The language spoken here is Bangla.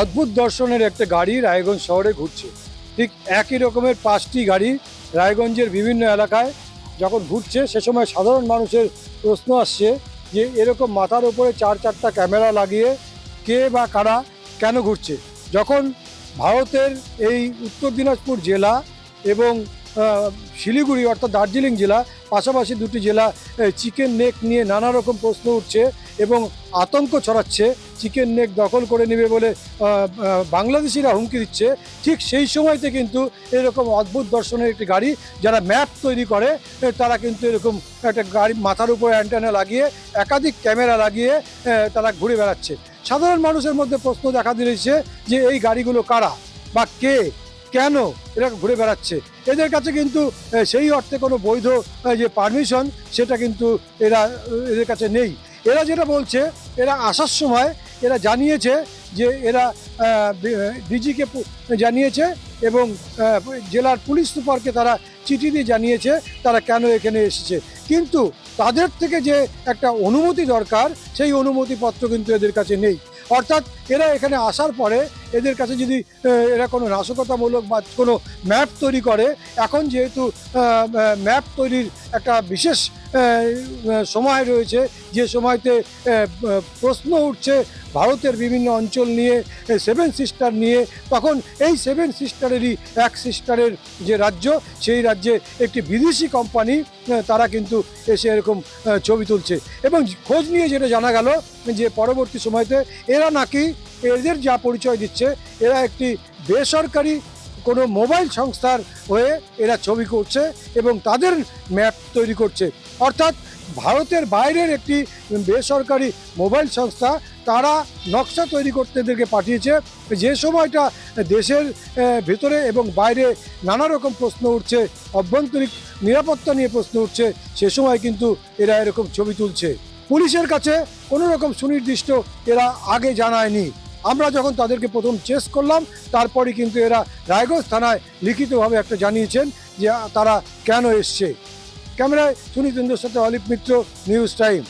অদ্ভুত দর্শনের একটা গাড়ি রায়গঞ্জ শহরে ঘুরছে। ঠিক একই রকমের পাঁচটি গাড়ি রায়গঞ্জের বিভিন্ন এলাকায় যখন ঘুরছে, সে সময় সাধারণ মানুষের প্রশ্ন আসছে যে, এরকম মাথার উপরে চার চারটা ক্যামেরা লাগিয়ে কে বা কারা কেন ঘুরছে? যখন ভারতের এই উত্তর দিনাজপুর জেলা এবং শিলিগুড়ি অর্থাৎ দার্জিলিং জেলা, পাশাপাশি দুটি জেলা চিকেন নেক নিয়ে নানা রকম প্রশ্ন উঠছে। এবং আতঙ্ক ছড়াচ্ছে চিকেন নেক দখল করে নেবে বলে বাংলাদেশিরা হুমকি দিচ্ছে। ঠিক সেই সময়তে কিন্তু এরকম অদ্ভুত দর্শনের একটি গাড়ি যারা ম্যাপ তৈরি করে তারা কিন্তু এরকম একটা গাড়ি মাথার উপরে অ্যান্টেনা লাগিয়ে, একাধিক ক্যামেরা লাগিয়ে তারা ঘুরে বেড়াচ্ছে। সাধারণ মানুষের মধ্যে প্রশ্ন দেখা দিয়েছে যে এই গাড়িগুলো কারা বা কে, কেন এরা ঘুরে বেড়াচ্ছে? এদের কাছে কিন্তু সেই অর্থে কোনো বৈধ যে পারমিশন সেটা কিন্তু এরা, এদের কাছে নেই। এরা যেটা বলছে, এরা আসার সময় এরা জানিয়েছে যে এরা ডিজিকে জানিয়েছে এবং জেলার পুলিশ সুপারকে তারা চিঠি দিয়ে জানিয়েছে তারা কেন এখানে এসেছে। কিন্তু তাদের থেকে যে একটা অনুমতি দরকার, সেই অনুমতিপত্র কিন্তু এদের কাছে নেই। অর্থাৎ এরা এখানে আসার পরে এদের কাছে যদি এরা কোনো নাশকতামূলক বা কোনো ম্যাপ তৈরি করে, এখন যেহেতু ম্যাপ তৈরির একটা বিশেষ সময় রয়েছে। যে সময়তে প্রশ্ন উঠছে ভারতের বিভিন্ন অঞ্চল নিয়ে সেভেন সিস্টার নিয়ে। তখন এই সেভেন সিস্টারেরই এক সিস্টারের যে রাজ্য, সেই রাজ্যে একটি বিদেশি কোম্পানি তারা কিন্তু এসে এরকম ছবি তুলছে। এবং খোঁজ নিয়ে যেটা জানা গেল, যে পরবর্তী সময়তে এরা নাকি এদের যা পরিচয় দিচ্ছে, এরা একটি বেসরকারি কোনো মোবাইল সংস্থার হয়ে এরা ছবি করছে এবং তাদের ম্যাপ তৈরি করছে। অর্থাৎ ভারতের বাইরের একটি বেসরকারি মোবাইল সংস্থা তারা নকশা তৈরি করতে এদেরকে পাঠিয়েছে। যে সময়টা দেশের ভেতরে এবং বাইরে নানা রকম প্রশ্ন উঠছে, অভ্যন্তরীণ নিরাপত্তা নিয়ে প্রশ্ন উঠছে, সে সময় কিন্তু এরা এরকম ছবি তুলছে। পুলিশের কাছে কোনো রকম সুনির্দিষ্ট এরা আগে জানায়নি। আমরা যখন তাদেরকে প্রথম চেস করলাম তারপরে কিন্তু এরা রায়গঞ্জ থানায় লিখিতভাবে একটা জানিয়েছেন যে তারা কেন এসছে। ক্যামেরায় সুনীতেন্দ্রের সাথে অলিপ মিত্র নিউজ টাইম